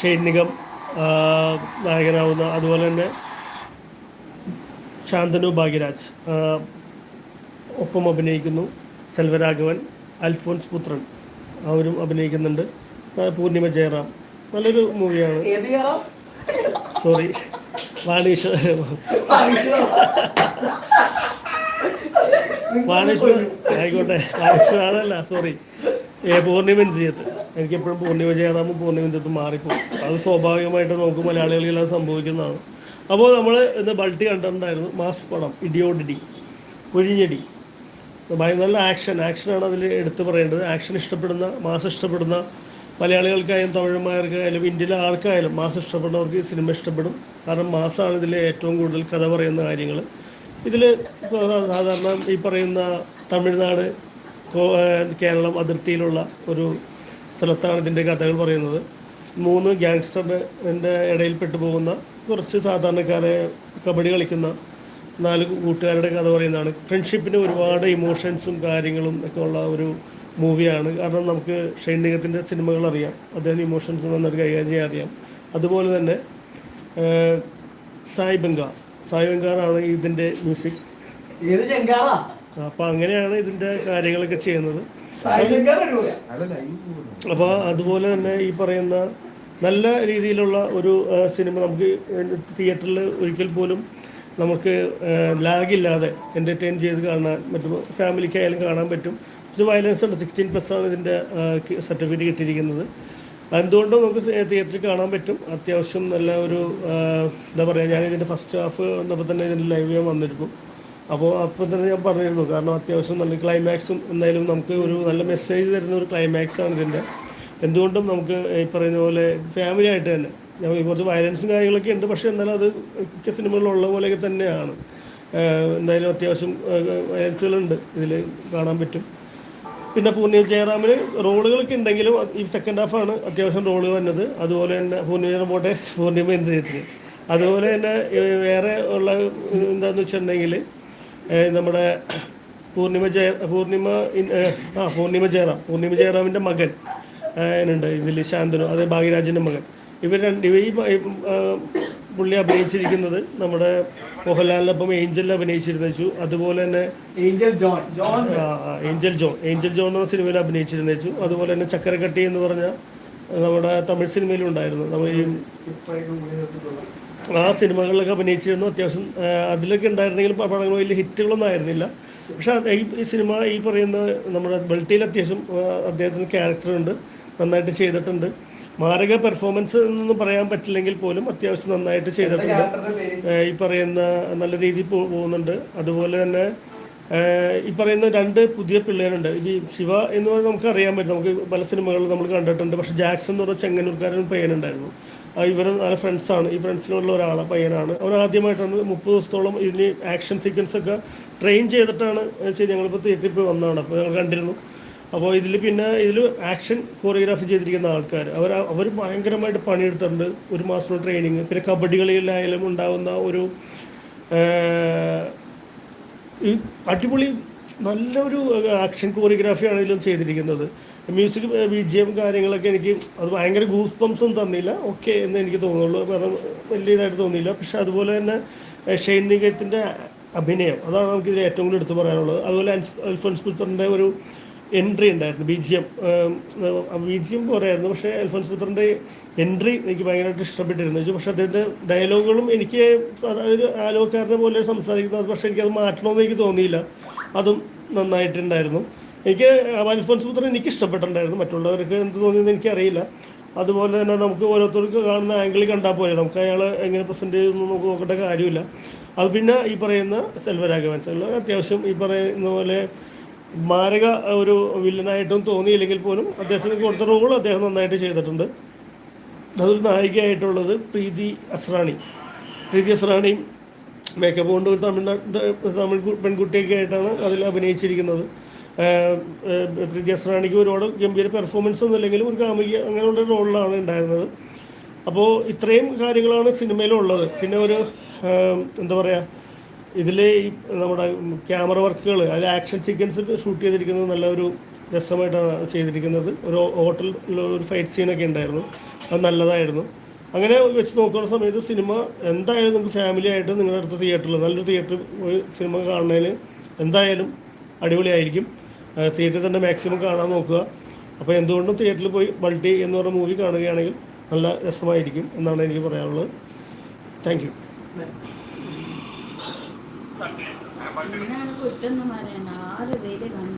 Shane Nigam നായകനാവുന്ന അതുപോലെ തന്നെ ശാന്തനു ഭാഗ്യരാജ് ഒപ്പം അഭിനയിക്കുന്നു സെൽവരാഘവൻ അൽഫോൻസ് പുത്രൻ അവരും അഭിനയിക്കുന്നുണ്ട്. പൂർണിമ ജയറാം നല്ലൊരു മൂവിയാണ്. സോറി വാണീഷ് വാണീഷ്. ആയിക്കോട്ടെ വാണീഷ് അതല്ല സോറി. ഏ പൂർണിമ ഇന്ദ്രിയത്ത് എനിക്ക് എപ്പോഴും പൂർണിമ ജയറാമും പൂർണിമ മാറിപ്പോകും അത് സ്വാഭാവികമായിട്ട് നമുക്ക് മലയാളികളിലെല്ലാം സംഭവിക്കുന്നതാണ്. അപ്പോൾ നമ്മൾ ഇന്ന് ബൾട്ടി കണ്ടിട്ടുണ്ടായിരുന്നു മാസ് പടം ഇടിയോടിടി കുഴിഞ്ഞടി. നല്ല ആക്ഷൻ ആക്ഷനാണ് അതിൽ എടുത്തു പറയേണ്ടത്. ആക്ഷൻ ഇഷ്ടപ്പെടുന്ന മാസ് ഇഷ്ടപ്പെടുന്ന മലയാളികൾക്കായാലും തമിഴന്മാർക്കായാലും ഇന്ത്യയിലെ ആർക്കായാലും മാസ് ഇഷ്ടപ്പെടുന്നവർക്ക് ഈ സിനിമ ഇഷ്ടപ്പെടും. കാരണം മാസാണ് ഇതിലെ ഏറ്റവും കൂടുതൽ കഥ പറയുന്ന കാര്യങ്ങൾ ഇതിൽ സാധാരണ ഈ പറയുന്ന തമിഴ്നാട് കേരളം അതിർത്തിയിലുള്ള ഒരു സ്ഥലത്താണ് ഇതിന്റെ കഥകൾ പറയുന്നത്. മൂന്ന് ഗ്യാങ്സ്റ്ററിന്റെ ഇടയിൽപ്പെട്ടു പോകുന്ന കുറച്ച് സാധാരണക്കാരെ കബഡി കളിക്കുന്ന നാല് കൂട്ടുകാരുടെ കഥ പറയുന്നതാണ്. ഫ്രണ്ട്ഷിപ്പിന് ഒരുപാട് ഇമോഷൻസും കാര്യങ്ങളും ഒക്കെ ഉള്ള ഒരു മൂവിയാണ് കാരണം നമുക്ക് ഷൈൻ നിഗത്തിന്റെ സിനിമകൾ അറിയാം. അദ്ദേഹം ഇമോഷൻസ് നന്നായിട്ട് കൈകാര്യം ചെയ്യാൻ അറിയാം. അതുപോലെ തന്നെ സായ് ബംഗാർ സായ് ബംഗാറാണ് ഇതിന്റെ മ്യൂസിക് ഏത് ചെങ്കാറാ? അപ്പോൾ അങ്ങനെയാണ് ഇതിന്റെ കാര്യങ്ങളൊക്കെ ചെയ്യുന്നത്. അപ്പൊ അപ്പോൾ അതുപോലെ തന്നെ ഈ പറയുന്ന നല്ല രീതിയിലുള്ള ഒരു സിനിമ നമുക്ക് തിയേറ്ററിൽ ഒരിക്കൽ പോലും നമുക്ക് ലാഗില്ലാതെ എന്റർടൈൻ ചെയ്ത് കാണാൻ പറ്റും. ഫാമിലിക്കായാലും കാണാൻ പറ്റും. കുറച്ച് വയലൻസ് ഉണ്ട്. സിക്സ്റ്റീൻ പ്ലസ് ആണ് ഇതിന്റെ സർട്ടിഫിക്കറ്റ് കിട്ടിയിരിക്കുന്നത്. എന്തുകൊണ്ടും നമുക്ക് തിയേറ്ററിൽ കാണാൻ പറ്റും. അത്യാവശ്യം നല്ല ഒരു എന്താ പറയുക ഞാൻ ഇതിന്റെ ഫസ്റ്റ് ഹാഫ് വന്നപ്പോൾ തന്നെ ഇതിന്റെ ലൈവ് ഞാൻ വന്നിരുന്നു. അപ്പോൾ അപ്പോൾ തന്നെ ഞാൻ പറഞ്ഞിരുന്നു കാരണം അത്യാവശ്യം നല്ല ക്ലൈമാക്സും എന്തായാലും നമുക്ക് ഒരു നല്ല മെസ്സേജ് തരുന്ന ഒരു ക്ലൈമാക്സാണ് ഇതിന്റെ എന്തുകൊണ്ടും നമുക്ക് ഈ പറയുന്ന പോലെ ഫാമിലി ആയിട്ട് തന്നെ. ഞാൻ കുറച്ച് വയലൻസും കാര്യങ്ങളൊക്കെ ഉണ്ട്. പക്ഷേ എന്നാലും അത് മിക്ക സിനിമകളിലുള്ള പോലെയൊക്കെ തന്നെയാണ്. എന്തായാലും അത്യാവശ്യം വയലൻസുകളുണ്ട് ഇതിൽ കാണാൻ പറ്റും. പിന്നെ പൂർണിയ ജയറാമിന് റോളുകളൊക്കെ ഉണ്ടെങ്കിലും ഈ സെക്കൻഡ് ഹാഫാണ് അത്യാവശ്യം റോൾ വന്നത്. അതുപോലെ തന്നെ പൂർണിമ ജയറാം പോട്ടെ പൂർണിമ എന്ത് അതുപോലെ തന്നെ വേറെ ഉള്ള എന്താണെന്ന് വെച്ചിട്ടുണ്ടെങ്കിൽ നമ്മുടെ പൂർണിമ ജയ പൂർണിമ ആ പൂർണിമ ജയറാം. പൂർണിമ ജയറാമിന്റെ മകൻ ഉണ്ട് ഇതിൽ ശാന്തനു അത് ഭാഗ്യരാജന്റെ മകൻ. ഇവർ രണ്ട് ഇവ ഈ പുള്ളി അഭിനയിച്ചിരിക്കുന്നത് നമ്മുടെ മോഹൻലാലിനൊപ്പം ഏഞ്ചലിൽ അഭിനയിച്ചിരുന്നു അതുപോലെ തന്നെ Angel John John. Angel John. Angel John എന്ന സിനിമയിൽ അഭിനയിച്ചിരുന്നു അതുപോലെ തന്നെ ചക്കരക്കട്ടി എന്ന് പറഞ്ഞ നമ്മുടെ തമിഴ് സിനിമയിലുണ്ടായിരുന്നു നമ്മൾ ഈ ആ സിനിമകളിലൊക്കെ അഭിനയിച്ചിരുന്നു. അത്യാവശ്യം അതിലൊക്കെ ഉണ്ടായിരുന്നെങ്കിൽ പടങ്ങൾ വലിയ ഹിറ്റുകളൊന്നും ആയിരുന്നില്ല. പക്ഷെ ഈ ഈ സിനിമ ഈ പറയുന്ന നമ്മുടെ ബൾട്ടിയിൽ അത്യാവശ്യം അദ്ദേഹത്തിന് ക്യാരക്ടറുണ്ട് നന്നായിട്ട് ചെയ്തിട്ടുണ്ട്. മാരക പെർഫോമൻസ് എന്നൊന്നും പറയാൻ പറ്റില്ലെങ്കിൽ പോലും അത്യാവശ്യം നന്നായിട്ട് ചെയ്തിട്ടുണ്ട്. ഈ പറയുന്ന നല്ല രീതിയിൽ പോകുന്നുണ്ട്. അതുപോലെ തന്നെ ഈ പറയുന്ന രണ്ട് പുതിയ പിള്ളേരുണ്ട്. ഈ ശിവ എന്ന് പറഞ്ഞാൽ നമുക്ക് അറിയാൻ പറ്റും. നമുക്ക് പല സിനിമകളിൽ നമ്മൾ കണ്ടിട്ടുണ്ട്. പക്ഷേ ജാക്സൺ എന്ന് പറഞ്ഞ ചെങ്ങന്നൂർക്കാരൻ പയ്യനുണ്ടായിരുന്നു. ഇവർ നല്ല ഫ്രണ്ട്സാണ് ഈ ഫ്രണ്ട്സിനുള്ള ഒരാളെ പയ്യനാണ്. അവൻ ആദ്യമായിട്ടാണ് മുപ്പത് ദിവസത്തോളം ഇതിന് ആക്ഷൻ സീക്വൻസ് ഒക്കെ ട്രെയിൻ ചെയ്തിട്ടാണ് ശരി ഞങ്ങളിപ്പോൾ തിയേറ്ററിൽ പോയി വന്നതാണ്. അപ്പോൾ ഞങ്ങൾ കണ്ടിരുന്നു. അപ്പോൾ ഇതിൽ പിന്നെ ഇതിൽ ആക്ഷൻ കോറിയോഗ്രാഫി ചെയ്തിരിക്കുന്ന ആൾക്കാർ അവർ അവർ ഭയങ്കരമായിട്ട് പണിയെടുത്തിട്ടുണ്ട്. ഒരു മാസം ട്രെയിനിങ് പിന്നെ കബഡി കളിയിലായാലും ഉണ്ടാകുന്ന ഒരു അടിപൊളി നല്ലൊരു ആക്ഷൻ കോറിയോഗ്രാഫിയാണ് ഇതിലും ചെയ്തിരിക്കുന്നത്. മ്യൂസിക് ബി ജി എം കാര്യങ്ങളൊക്കെ എനിക്ക് അത് ഭയങ്കര ഗൂസ് പംസും തന്നില്ല. ഓക്കെ എന്ന് എനിക്ക് തോന്നുള്ളൂ കാരണം വലിയ ഇതായിട്ട് തോന്നിയില്ല. പക്ഷെ അതുപോലെ തന്നെ ഷെയ്ൻ നിഗത്തിന്റെ അഭിനയം. അതാണ് നമുക്ക് ഇതിൽ ഏറ്റവും കൂടുതൽ എടുത്തു പറയാനുള്ളത്. അതുപോലെ അൽഫോൻസ് പുത്രന്റെ ഒരു എൻട്രി ഉണ്ടായിരുന്നു B G M B G M പോരായിരുന്നു. പക്ഷേ അൽഫോൻസ് പുത്രന്റെ എൻട്രി എനിക്ക് ഭയങ്കരമായിട്ട് ഇഷ്ടപ്പെട്ടിരുന്നു. വെച്ചു പക്ഷേ അദ്ദേഹത്തിന്റെ ഡയലോഗുകളും എനിക്ക് അതായത് ആലോചക്കാരനെ പോലെ സംസാരിക്കുന്നത് പക്ഷേ എനിക്കത് മാറ്റണമെന്ന് എനിക്ക് തോന്നിയില്ല. അതും നന്നായിട്ടുണ്ടായിരുന്നു. എനിക്ക് അൽഫോൻസ് പുത്രൻ എനിക്ക് ഇഷ്ടപ്പെട്ടിട്ടുണ്ടായിരുന്നു മറ്റുള്ളവർക്ക് എന്ത് തോന്നിയെന്ന് എനിക്കറിയില്ല. അതുപോലെ തന്നെ നമുക്ക് ഓരോരുത്തർക്ക് കാണുന്ന ആംഗിളിൽ കണ്ടാൽ പോലെ നമുക്ക് അയാൾ എങ്ങനെ പ്രസന്റ് ചെയ്യുന്നു നമുക്ക് നോക്കേണ്ട കാര്യമില്ല. അത് പിന്നെ ഈ പറയുന്ന സെൽവരാഘവൻ. സെൽവൻ അത്യാവശ്യം ഈ പറയുന്ന പോലെ മാരക ഒരു വില്ലനായിട്ടും തോന്നിയില്ലെങ്കിൽ പോലും അദ്ദേഹത്തിന് കൊടുത്ത റോൾ അദ്ദേഹം നന്നായിട്ട് ചെയ്തിട്ടുണ്ട്. അതിൽ നായികയായിട്ടുള്ളത് പ്രീതി അസ്രാണി. പ്രീതി അസ്രാണിയും മേക്കപ്പ് കൊണ്ട് ഒരു തമിഴ്നാട് തമിഴ് പെൺകുട്ടിയൊക്കെ ആയിട്ടാണ് അതിൽ അഭിനയിച്ചിരിക്കുന്നത്. ആഹ് റാണിക്ക് ഒരുപാട് ഗംഭീര പെർഫോമൻസ് ഒന്നും ഇല്ലെങ്കിലും ഒരു കാമുകി അങ്ങനെയുള്ള റോളിലാണ് ഉണ്ടായിരുന്നത്. അപ്പോൾ ഇത്രയും കാര്യങ്ങളാണ് സിനിമയിലുള്ളത്. പിന്നെ ഒരു എന്താ പറയുക ഇതിൽ ഈ നമ്മുടെ ക്യാമറ വർക്കുകൾ അതിൽ ആക്ഷൻ സീക്വൻസ് ഷൂട്ട് ചെയ്തിരിക്കുന്നത് നല്ലൊരു രസമായിട്ടാണ് ചെയ്തിരിക്കുന്നത്. ഒരു ഹോട്ടലിൽ ഒരു ഫൈറ്റ് സീനൊക്കെ ഉണ്ടായിരുന്നു. അത് നല്ലതായിരുന്നു. അങ്ങനെ വെച്ച് നോക്കുന്ന സമയത്ത് സിനിമ എന്തായാലും നിങ്ങൾക്ക് ഫാമിലി ആയിട്ട് നിങ്ങളുടെ അടുത്ത തിയേറ്ററിൽ നല്ലൊരു തിയേറ്ററിൽ പോയി സിനിമ കാണുന്നതിന് എന്തായാലും അടിപൊളിയായിരിക്കും. തിയേറ്ററിൽ തന്നെ മാക്സിമം കാണാൻ നോക്കുക. അപ്പോൾ എന്തുകൊണ്ടും തിയേറ്ററിൽ പോയി മൾട്ടി എന്ന് പറഞ്ഞ മൂവി കാണുകയാണെങ്കിൽ നല്ല രസമായിരിക്കും എന്നാണ് എനിക്ക് പറയാനുള്ളത്. താങ്ക് യു കുറ്റം എന്ന് ആറ് പേര് കണ്ടു